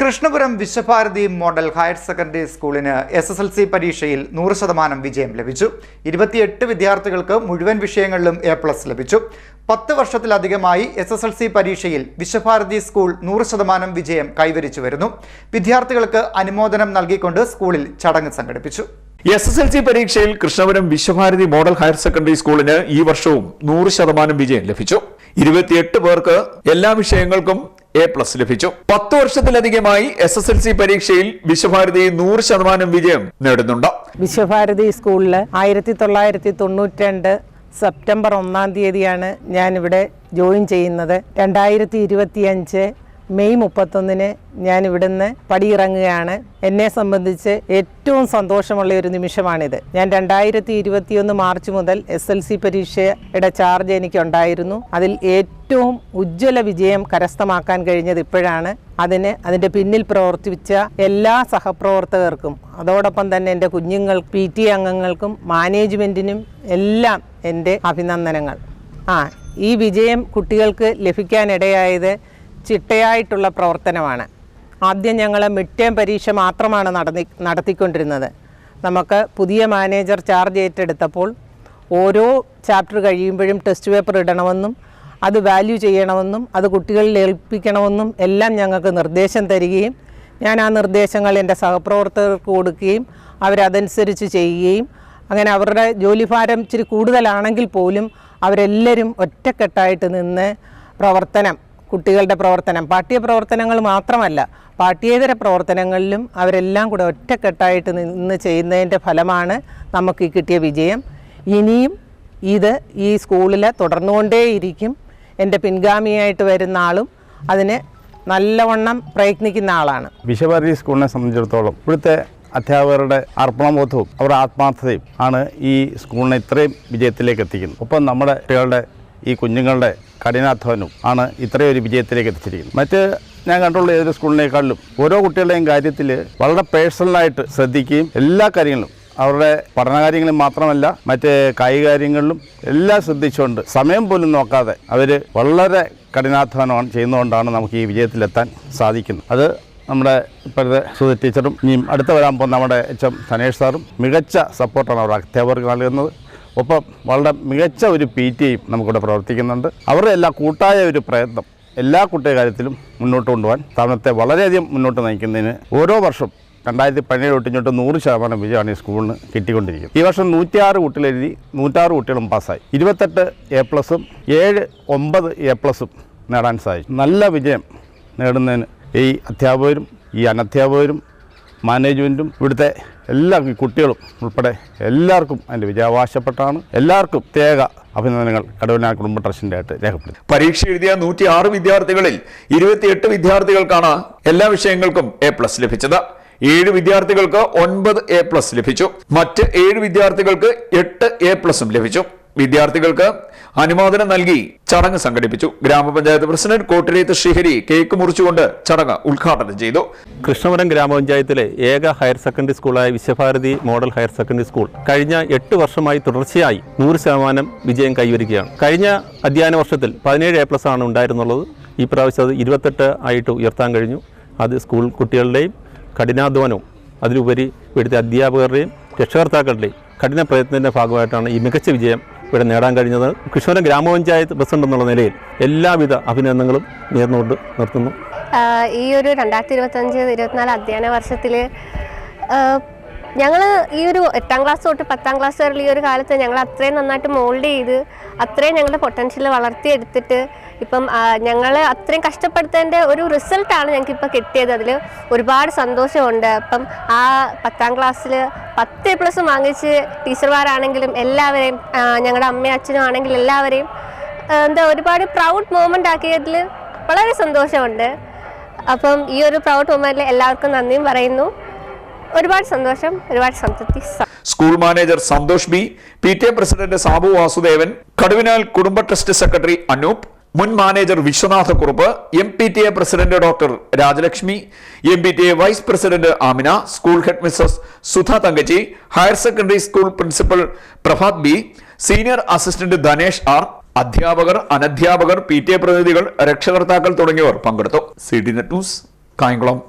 Krishnapuram Viswabharathi model higher secondary സ്കൂളിന് S S L C പരീക്ഷയിൽ നൂറ് ശതമാനം വിജയം ലഭിച്ചു. ഇരുപത്തിയെട്ട് വിദ്യാർത്ഥികൾക്ക് മുഴുവൻ വിഷയങ്ങളിലും എ പ്ലസ് ലഭിച്ചു. പത്ത് വർഷത്തിലധികമായി എസ് എസ് എൽ സി പരീക്ഷയിൽ വിശ്വഭാരതി സ്കൂൾ നൂറ് ശതമാനം വിജയം കൈവരിച്ചു വരുന്നു. വിദ്യാർത്ഥികൾക്ക് അനുമോദനം നൽകിക്കൊണ്ട് സ്കൂളിൽ ചടങ്ങ് സംഘടിപ്പിച്ചു. എസ് എസ് എൽ സി പരീക്ഷയിൽ Krishnapuram Viswabharathi model higher secondary സ്കൂളിന് ഈ വർഷവും നൂറ് ശതമാനം വിജയം ലഭിച്ചു. ഇരുപത്തിയെട്ട് പേർക്ക് എല്ലാ വിഷയങ്ങൾക്കും എ പ്ലസ് ലഭിച്ചു. പത്ത് വർഷത്തിലധികമായി എസ് എസ് എൽ സി പരീക്ഷയിൽ വിശ്വഭാരതി നൂറ് ശതമാനം വിജയം നേടുന്നുണ്ട്. വിശ്വഭാരതി സ്കൂളിൽ ആയിരത്തി തൊള്ളായിരത്തി തൊണ്ണൂറ്റി രണ്ട് സെപ്റ്റംബർ ഒന്നാം തീയതിയാണ് ഞാനിവിടെ ജോയിൻ ചെയ്യുന്നത്. രണ്ടായിരത്തി ഇരുപത്തിയഞ്ച് മെയ് മുപ്പത്തൊന്നിന് ഞാൻ ഇവിടുന്ന് പടിയിറങ്ങുകയാണ്. എന്നെ സംബന്ധിച്ച് ഏറ്റവും സന്തോഷമുള്ള ഒരു നിമിഷമാണിത്. ഞാൻ രണ്ടായിരത്തി ഇരുപത്തിയൊന്ന് മാർച്ച് മുതൽ എസ് എൽ സി പരീക്ഷയുടെ ചാർജ് എനിക്കുണ്ടായിരുന്നു. അതിൽ ഏറ്റവും ഉജ്ജ്വല വിജയം കരസ്ഥമാക്കാൻ കഴിഞ്ഞത് ഇപ്പോഴാണ്. അതിന് അതിന്റെ പിന്നിൽ പ്രവർത്തിച്ച എല്ലാ സഹപ്രവർത്തകർക്കും അതോടൊപ്പം തന്നെ എന്റെ കുഞ്ഞുങ്ങൾ പി ടി അംഗങ്ങൾക്കും മാനേജ്മെന്റിനും എല്ലാം എന്റെ അഭിനന്ദനങ്ങൾ. ആ ഈ വിജയം കുട്ടികൾക്ക് ലഭിക്കാനിടയായത് ചിട്ടയായിട്ടുള്ള പ്രവർത്തനമാണ്. ആദ്യം ഞങ്ങൾ മിഡ് പരീക്ഷ മാത്രമാണ് നടത്തി നടത്തിക്കൊണ്ടിരുന്നത്. നമുക്ക് പുതിയ മാനേജർ ചാർജ് ഏറ്റെടുത്തപ്പോൾ ഓരോ ചാപ്റ്റർ കഴിയുമ്പോഴും ടെസ്റ്റ് പേപ്പർ ഇടണമെന്നും അത് വാല്യൂ ചെയ്യണമെന്നും അത് കുട്ടികളിൽ ഏൽപ്പിക്കണമെന്നും എല്ലാം ഞങ്ങൾക്ക് നിർദ്ദേശം തരികയും ഞാൻ ആ നിർദ്ദേശങ്ങൾ എന്റെ സഹപ്രവർത്തകർക്ക് കൊടുക്കുകയും അവരതനുസരിച്ച് ചെയ്യുകയും അങ്ങനെ അവരുടെ ജോലിഭാരം ഇച്ചിരി കൂടുതലാണെങ്കിൽ പോലും അവരെല്ലാവരും ഒറ്റക്കെട്ടായിട്ട് നിന്ന് പ്രവർത്തനം കുട്ടികളുടെ പ്രവർത്തനം പാഠ്യ പ്രവർത്തനങ്ങൾ മാത്രമല്ല പാഠ്യേതര പ്രവർത്തനങ്ങളിലും അവരെല്ലാം കൂടെ ഒറ്റക്കെട്ടായിട്ട് നിന്ന് ചെയ്യുന്നതിന്റെ ഫലമാണ് നമുക്ക് ഈ കിട്ടിയ വിജയം. ഇനിയും ഇത് ഈ സ്കൂളിൽ തുടർന്നുകൊണ്ടേയിരിക്കും. എന്റെ പിൻഗാമിയായിട്ട് വരുന്ന ആളും അതിന് നല്ലവണ്ണം പ്രയത്നിക്കുന്ന ആളാണ്. വിശ്വഭാരതി സ്കൂളിനെ സംബന്ധിച്ചിടത്തോളം ഇവിടുത്തെ അധ്യാപകരുടെ അർപ്പണബോധവും അവരുടെ ആത്മാർത്ഥതയും ആണ് ഈ സ്കൂളിനെ ഇത്രയും വിജയത്തിലേക്ക് എത്തിക്കുന്നത്. ഒപ്പം നമ്മുടെ കുട്ടികളുടെ ഈ കുഞ്ഞുങ്ങളുടെ കഠിനാധ്വാനവും ആണ് ഇത്രയും ഒരു വിജയത്തിലേക്ക് എത്തിച്ചിരിക്കുന്നത്. മറ്റ് ഞാൻ കണ്ടുള്ള ഏതൊരു സ്കൂളിനേക്കാളിലും ഓരോ കുട്ടികളുടെയും കാര്യത്തിൽ വളരെ പേഴ്സണലായിട്ട് ശ്രദ്ധിക്കുകയും എല്ലാ കാര്യങ്ങളും അവരുടെ പഠനകാര്യങ്ങളിൽ മാത്രമല്ല മറ്റ് കായിക കാര്യങ്ങളിലും എല്ലാം ശ്രദ്ധിച്ചുകൊണ്ട് സമയം പോലും നോക്കാതെ അവർ വളരെ കഠിനാധ്വാനമാണ് ചെയ്യുന്നതുകൊണ്ടാണ് നമുക്ക് ഈ വിജയത്തിലെത്താൻ സാധിക്കുന്നത്. അത് നമ്മുടെ ഇപ്പോഴത്തെ സുധ ടീച്ചറും ഇനിയും അടുത്ത വരാൻ പോകുന്ന നമ്മുടെ എച്ച് എം സനേഷ് സാറും മികച്ച സപ്പോർട്ടാണ് അവർ അധ്യാപകർക്ക് നൽകുന്നത്. ഒപ്പം വളരെ മികച്ച ഒരു പി ടിയും നമുക്കിവിടെ പ്രവർത്തിക്കുന്നുണ്ട്. അവരുടെ എല്ലാ കൂട്ടായ ഒരു പ്രയത്നം എല്ലാ കുട്ടിയ കാര്യത്തിലും മുന്നോട്ട് കൊണ്ടുപോകാൻ സ്ഥാപനത്തെ വളരെയധികം മുന്നോട്ട് നയിക്കുന്നതിന് ഓരോ വർഷം രണ്ടായിരത്തി പതിനേഴ് തൊട്ട് ഇങ്ങോട്ട് നൂറ് ശതമാനം വിജയമാണ് ഈ സ്കൂളിന് കിട്ടിക്കൊണ്ടിരിക്കുന്നത്. ഈ വർഷം നൂറ്റിയാറ് കുട്ടികൾ എഴുതി നൂറ്റാറ് കുട്ടികളും പാസ്സായി. ഇരുപത്തെട്ട് എ പ്ലസും ഏഴ് ഒമ്പത് എ പ്ലസും നേടാൻ സാധിച്ചു. നല്ല വിജയം നേടുന്നതിന് ഈ അധ്യാപകരും ഈ അനധ്യാപകരും മാനേജ്മെന്റും ഇവിടുത്തെ എല്ലാ കുട്ടികളും ഉൾപ്പെടെ എല്ലാവർക്കും അതിന്റെ വിജയാവകാശപ്പെട്ടാണ്. എല്ലാവർക്കും പ്രത്യേക അഭിനന്ദനങ്ങൾ കടവനാ കുടുംബ ട്രസ്റ്റിന്റെ ആയിട്ട് രേഖപ്പെടുത്തി പരീക്ഷ എഴുതിയ നൂറ്റി ആറ് വിദ്യാർത്ഥികളിൽ ഇരുപത്തിയെട്ട് വിദ്യാർത്ഥികൾക്കാണ് എല്ലാ വിഷയങ്ങൾക്കും എ പ്ലസ് ലഭിച്ചത്. ഏഴ് വിദ്യാർത്ഥികൾക്ക് ഒൻപത് എ പ്ലസ് ലഭിച്ചു. മറ്റ് ഏഴ് വിദ്യാർത്ഥികൾക്ക് എട്ട് എ പ്ലസും ലഭിച്ചു. വിദ്യാർത്ഥികൾക്ക് അനുമോദനം നൽകി ചടങ്ങ് സംഘടിപ്പിച്ചു. ഗ്രാമപഞ്ചായത്ത് പ്രസിഡന്റ് കോട്ടിലേത്ത് ശ്രീഹരി കേക്ക് മുറിച്ചുകൊണ്ട് ചടങ്ങ് ഉദ്ഘാടനം ചെയ്തു. കൃഷ്ണപുരം ഗ്രാമപഞ്ചായത്തിലെ ഏക higher secondary സ്കൂളായ Viswabharathi model higher secondary school കഴിഞ്ഞ എട്ട് വർഷമായി തുടർച്ചയായി നൂറ് ശതമാനം വിജയം കൈവരിക്കുകയാണ്. കഴിഞ്ഞ അധ്യയന വർഷത്തിൽ പതിനേഴ് എ പ്ലസ് ആണ് ഉണ്ടായിരുന്നുള്ളത്. ഈ പ്രാവശ്യം അത് ഇരുപത്തെട്ട് ആയിട്ട് ഉയർത്താൻ കഴിഞ്ഞു. അത് സ്കൂൾ കുട്ടികളുടെയും കഠിനാധ്വാനവും അതിലുപരി ഇവിടുത്തെ അധ്യാപകരുടെയും രക്ഷകർത്താക്കളുടെയും കഠിന പ്രയത്നത്തിന്റെ ഭാഗമായിട്ടാണ് ഈ മികച്ച വിജയം ഇവിടെ നേടാൻ കഴിഞ്ഞത് കൃഷ്ണപുരം ഗ്രാമപഞ്ചായത്ത് പ്രസിഡന്റ് എന്നുള്ള നിലയിൽ എല്ലാവിധ അഭിനന്ദനങ്ങളും നേർന്നുകൊണ്ട് നിർത്തുന്നു. ഈ ഒരു രണ്ടായിരത്തി ഇരുപത്തഞ്ച് ഇരുപത്തിനാല് അധ്യയന വർഷത്തിൽ ഞങ്ങൾ ഈ ഒരു എട്ടാം ക്ലാസ് തൊട്ട് പത്താം ക്ലാസ് വരെയുള്ള ഈ ഒരു കാലത്ത് ഞങ്ങൾ അത്രയും നന്നായിട്ട് മോൾഡ് ചെയ്ത് അത്രയും ഞങ്ങളുടെ പൊട്ടൻഷ്യൽ വളർത്തിയെടുത്തിട്ട് ഇപ്പം ഞങ്ങൾ അത്രയും കഷ്ടപ്പെടുത്തതിന്റെ ഒരു റിസൾട്ടാണ് ഞങ്ങൾക്ക് ഇപ്പോൾ കിട്ടിയത്. അതിൽ ഒരുപാട് സന്തോഷമുണ്ട്. അപ്പം ആ പത്താം ക്ലാസ്സിൽ പത്ത് പ്ലസ് വാങ്ങിച്ച് ടീച്ചർമാരാണെങ്കിലും എല്ലാവരെയും ഞങ്ങളുടെ അമ്മയും അച്ഛനും ആണെങ്കിലും എല്ലാവരെയും എന്താ ഒരുപാട് പ്രൗഡ് മൂമെന്റ് ആക്കിയതിൽ വളരെ സന്തോഷമുണ്ട്. അപ്പം ഈ ഒരു പ്രൗഡ് മൂമെന്റിൽ എല്ലാവർക്കും നന്ദിയും പറയുന്നു. ഒരുപാട് സന്തോഷം ഒരുപാട് സംതൃപ്തി. School manager Santhosh B P T A president Sabu Vasudevan Kaduvinal കുടുംബ ട്രസ്റ്റ് സെക്രട്ടറി അനൂപ് മുൻ manager Viswanatha Kurup M P T A president doctor Rajalakshmi M P T A vice president Amina school head missus Sudha Thankaji higher secondary school principal Prabhath B senior assistant Dhanesh R അധ്യാപകർ അനധ്യാപകർ P T A പ്രതിനിധികൾ രക്ഷകർത്താക്കൾ തുടങ്ങിയവർ പങ്കെടുത്തു. C D net news Kayamkulam.